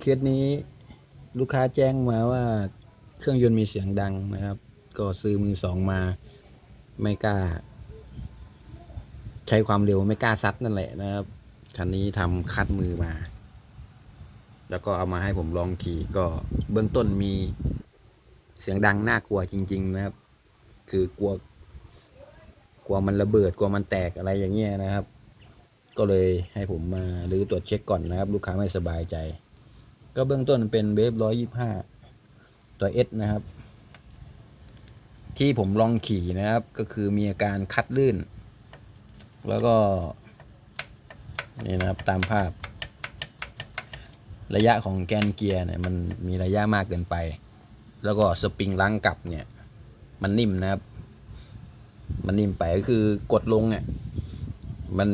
เคสนี้ลูกค้าแจ้งมาว่าเครื่องยนต์มีเสียงดังนะครับ ก็ซื้อมือสองมาไม่กล้า ใช้ความเร็วไม่กล้าซัดนั่นแหละนะครับคันนี้ทำคัดมือมา แล้วก็เอามาให้ผมลองขี่ก็เบื้องต้นมีเสียงดังน่ากลัวจริง ๆ นะครับ คือกลัว กลัวมันระเบิดกลัวมันแตกอะไรอย่างเงี้ยนะครับ ก็เลยให้ผมมาหรือตรวจเช็คก่อนนะครับ ลูกค้าไม่สบายใจ ก็เบื้องต้นเป็นเวฟร้อยยี่ห้าตัวเอสนะครับ ที่ผมลองขี่นะครับ ก็คือมีอาการคัดลื่น แล้วก็ นี่นะครับตามภาพ ระยะของแกนเกียร์เนี่ยมันมีระยะมากเกินไป แล้วก็สปริงล้างกลับเนี่ย มันนิ่มนะครับ มันนิ่มไปก็คือกดลงเนี่ยมัน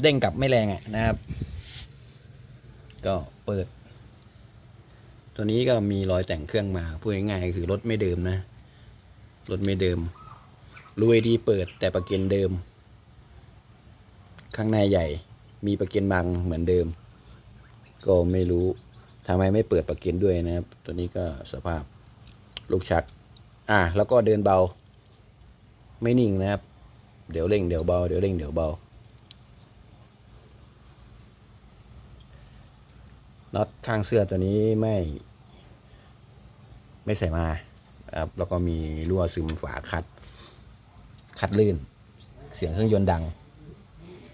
เด้งกลับไม่แรงอะนะครับ ก็เปิด ตัวนี้ก็มีรอยแต่งเครื่องมาพูดง่ายๆคือรถไม่เดิมนะ รถไม่เดิมรูไอดีเปิดแต่ประเกันเดิม ข้างในใหญ่ มีประเกันบังเหมือนเดิม ก็ไม่รู้ทำไมไม่เปิดประเกันด้วยนะครับ ตัวนี้ก็สภาพลูกชัก อะแล้วก็เดินเบา ไม่นิ่งนะครับ เดี๋ยวเร่งเดี๋ยวเบาเดี๋ยวเร่งเดี๋ยวเบา น็อตข้างเสื้อตัวนี้ไม่ ไม่ใส่มาครับแล้วก็มีรั่วซึมฝาคัด คัดลื่น เสียงเครื่องยนต์ดัง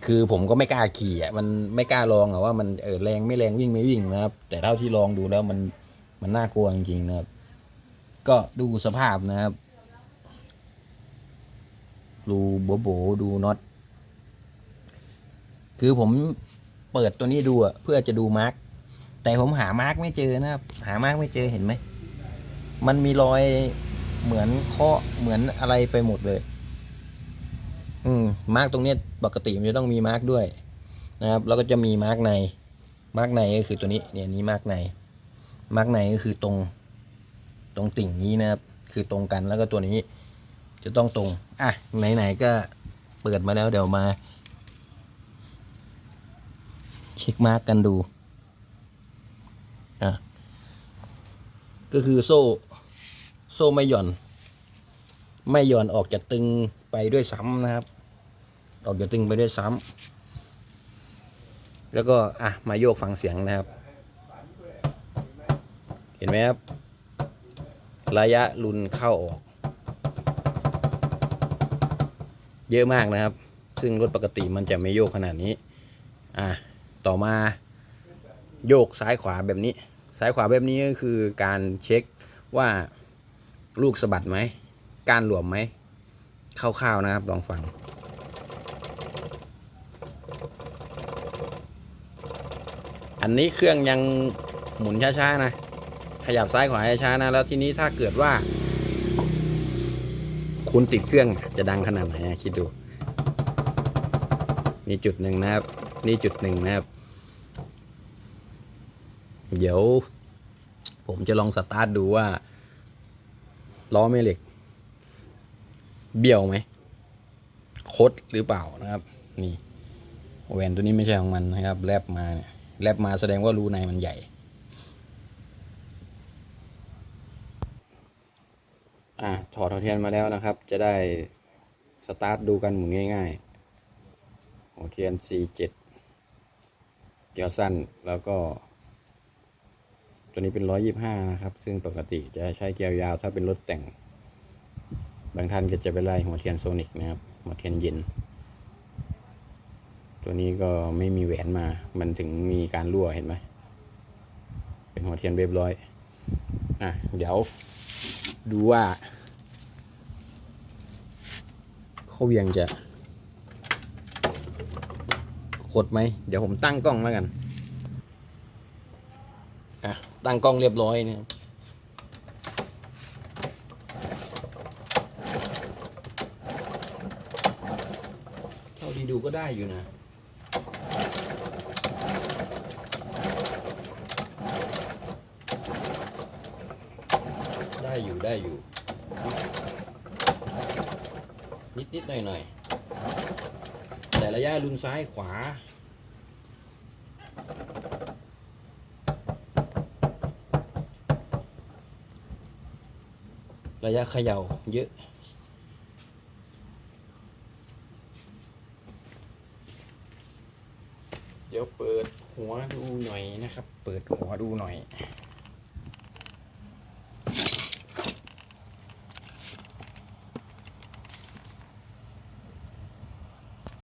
คือผมก็ไม่กล้าขี่อะมันไม่กล้าลองอะว่ามันเออแรงไม่แรงวิ่งไม่วิ่งนะครับ แต่เท่าที่ลองดูแล้วมันมันน่ากลัวจริงๆนะครับ ก็ดูสภาพนะครับ ดูโบโบดูน็อตคือผมเปิดตัวนี้ดูอะเพื่อจะดูมาร์ก แต่ผมหามาร์กไม่เจอนะครับ หามาร์กไม่เจอเห็นไหม มันมีรอยเหมือนเคาะเหมือนอะไรไปหมดเลย อืมมาร์กตรงเนี้ยปกติมันจะต้องมีมาร์กด้วยนะครับ แล้วก็จะมีมาร์กใน มาร์กในก็คือตัวนี้ เนี่ยนี้มาร์กใน มาร์กในก็คือตรง ตรงติ่งนี้นะครับ คือตรงกันแล้วก็ตัวนี้ จะต้องตรง อะไหนๆก็เปิดมาแล้วเดี๋ยวมา เช็คมาร์กกันดู อะ ก็คือโซ่ โซ่ไม่หย่อน ไม่หย่อนออกจะตึงไปด้วยซ้ำนะครับ ออกจะตึงไปด้วยซ้ำแล้วก็อะมาโยกฟังเสียงนะครับ เห็นไหมครับ ระยะรุนเข้าออก เยอะมากนะครับ ซึ่งรถปกติมันจะไม่โยกขนาดนี้ อะต่อมาโยกซ้ายขวาแบบนี้ ซ้ายขวาแบบนี้ก็คือการเช็คว่าลูกสะบัดไหมการหลวมไหมคร่าวๆนะครับลองฟังอันนี้เครื่องยังหมุนช้าๆนะ ขยับซ้ายขวาช้าๆนะ แล้วทีนี้ถ้าเกิดว่า คุณติดเครื่องจะดังขนาดไหนอะคิดดู นี่จุดหนึ่งนะครับ นี่จุดหนึ่งนะครับ เดี๋ยว ผมจะลองสตาร์ทดูว่าล้อแม่เหล็ก เบี้ยวไหมคดหรือเปล่านะครับ นี่แหวนตัวนี้ไม่ใช่ของมันนะครับ แลบมาเนี่ยแลบมาแสดงว่ารูในมันใหญ่ อะถอดหัวเทียนมาแล้วนะครับ จะได้สตาร์ทดูกันหมุนง่ายๆหัวเทียน C7 เกียวสั้นแล้วก็ ตัวนี้เป็น125นะครับ ซึ่งปกติจะใช้เกียวยาว ถ้าเป็นรถแต่ง บางท่านก็จะไปไล่หัวเทียนโซนิกนะครับ หัวเทียนเย็น ตัวนี้ก็ไม่มีแหวนมา มันถึงมีการรั่วเห็นไหม เป็นหัวเทียนเรียบร้อย อะ เดี๋ยวดูว่าเขาเวียงจะคดไหม เดี๋ยวผมตั้งกล้องแล้วกัน อะ ตั้งกล้องเรียบร้อยเนี่ยเท่าที่ดูก็ได้อยู่นะได้อยู่ได้อยู่ นิดนิดหน่อยหน่อยแต่ระยะรุนซ้ายขวา ระยะเขย่าเยอะ เดี๋ยวเปิดหัวดูหน่อยนะครับ เปิดหัวดูหน่อย